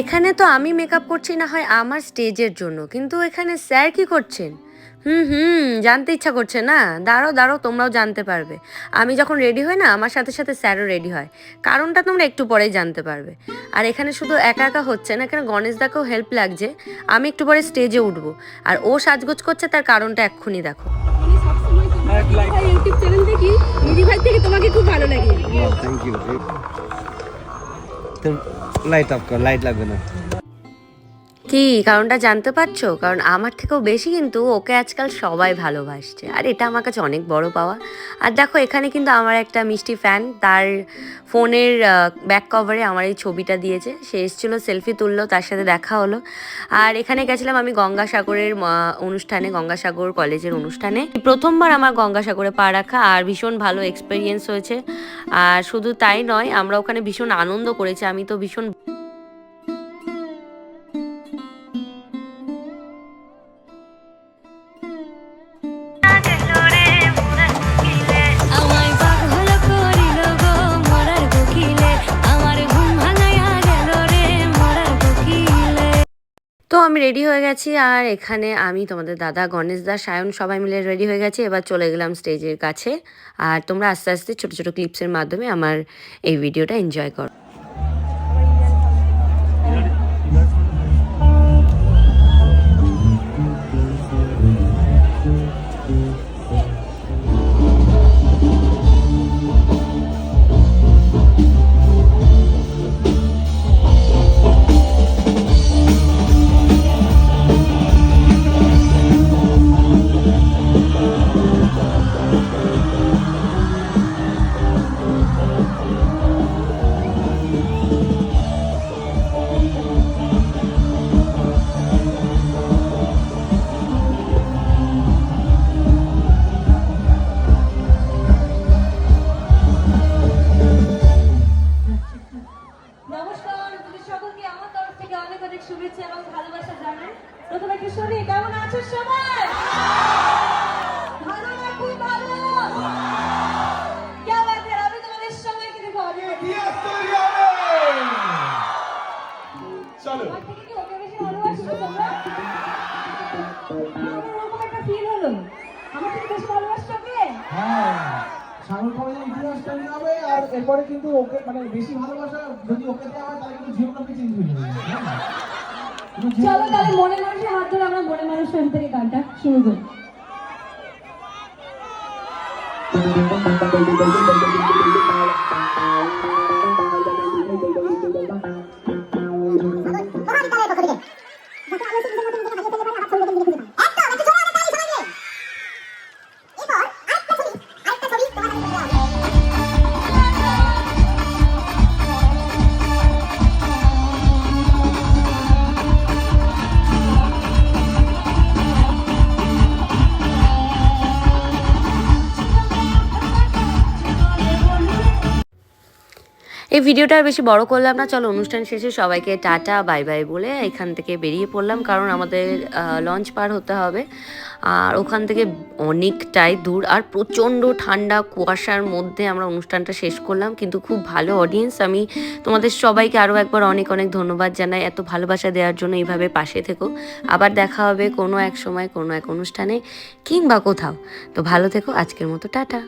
এখানে তো আমি মেকআপ করছি না হয় আমার স্টেজের জন্য। কিন্তু এখানে স্যার কি করছেন? হুম হুম জানতে ইচ্ছা করছে না। দাঁড়ো দাঁড়ো তোমরাও জানতে পারবে। আমি যখন রেডি হই না আমার সাথে সাথে স্যারও রেডি হয়। কারণটা তোমরা একটু পরেই জানতে পারবে। আর এখানে শুধু একা একা হচ্ছে না এখানে গণেশ দাকেও হেল্প লাগছে। আমি একটু পরে স্টেজে উঠবো। আর ও সাজগোজ করছে তার কারণটা এক্ষুনি দেখো। দিদিভাই ইউটিউব চ্যানেল দেখি দিদিভাই থেকে তোমাকে খুব ভালো লাগে। থ্যাংক ইউ তুমি লাইট অফ কর লাইট লাগবে না। কি কারণটা জানতে পারছ? কারণ আমার থেকেও বেশি কিন্তু ওকে আজকাল সবাই ভালোবাসছে। আর এটা আমার কাছে অনেক বড় পাওয়া। আর দেখো, এখানে কিন্তু আমার একটা মিষ্টি ফ্যান তার ফোনের ব্যাক কভারে আমার এই ছবিটা দিয়েছে। সে এসেছিল সেলফি তুললো, তার সাথে দেখা হলো। আর এখানে গেছিলাম আমি গঙ্গাসাগরের অনুষ্ঠানে, গঙ্গাসাগর কলেজের অনুষ্ঠানে। প্রথমবার আমার গঙ্গাসাগরে পা রাখা, আর ভীষণ ভালো এক্সপিরিয়েন্স হয়েছে। আর শুধু তাই নয়, আমরা ওখানে ভীষণ আনন্দ করেছি। আমি তো ভীষণ আমি রেডি হয়ে গেছি। আর এখানে আমি তোমাদের দাদা, গণেশ দা, সায়ন সবাই মিলে রেডি হয়ে গেছি। এবার চলে গেলাম স্টেজের কাছে। আর তোমরা আস্তে আস্তে ছোট ছোট ক্লিপসের মাধ্যমে আমার এই ভিডিওটা এনজয় করো। থেকে অনেক অনেক শুভেচ্ছা এবং ভালোবাসা জানাই। প্রথমে একটু শুনি কেমন আছো সবাই? ভালো না খুব ভালো। আমি তোমাদের কি ওকে আমার ওরকম একটা ফিল হলো। ভালোবাসছো ওকে? হ্যাঁ সাগর কলেজে ইতিহাস হবে আর এরপরে কিন্তু ওকে মানে বেশি ভালোবাসা যদি ওকে দেওয়া হয় তাহলে কিন্তু জিওগ্রাফি চেঞ্জ হয়ে যাবে? চলো তাহলে মনে মানুষের হাত ধরে আমরা মনে মানুষ ফ্রেন্ড থেকে গানটা শুরু করি এই ভিডিওটা আর বেশি বড় করলাম না। চলো অনুষ্ঠান শেষে সবাইকে টাটা, বাই বাই বলে এখান থেকে বেরিয়ে পড়লাম। কারণ আমাদের লঞ্চ পার হতে হবে। আর ওখান থেকে অনেকটাই দূর আর প্রচণ্ড ঠান্ডা কুয়াশার মধ্যে আমরা অনুষ্ঠানটা শেষ করলাম। কিন্তু খুব ভালো অডিয়েন্স আমি তোমাদের সবাইকে আরও একবার অনেক অনেক ধন্যবাদ জানাই এত ভালোবাসা দেওয়ার জন্য এইভাবে পাশে থেকো। আবার দেখা হবে কোনো এক সময়, কোনো এক অনুষ্ঠানে কিংবা কোথাও। তো ভালো থেকো। আজকের মতো টাটা।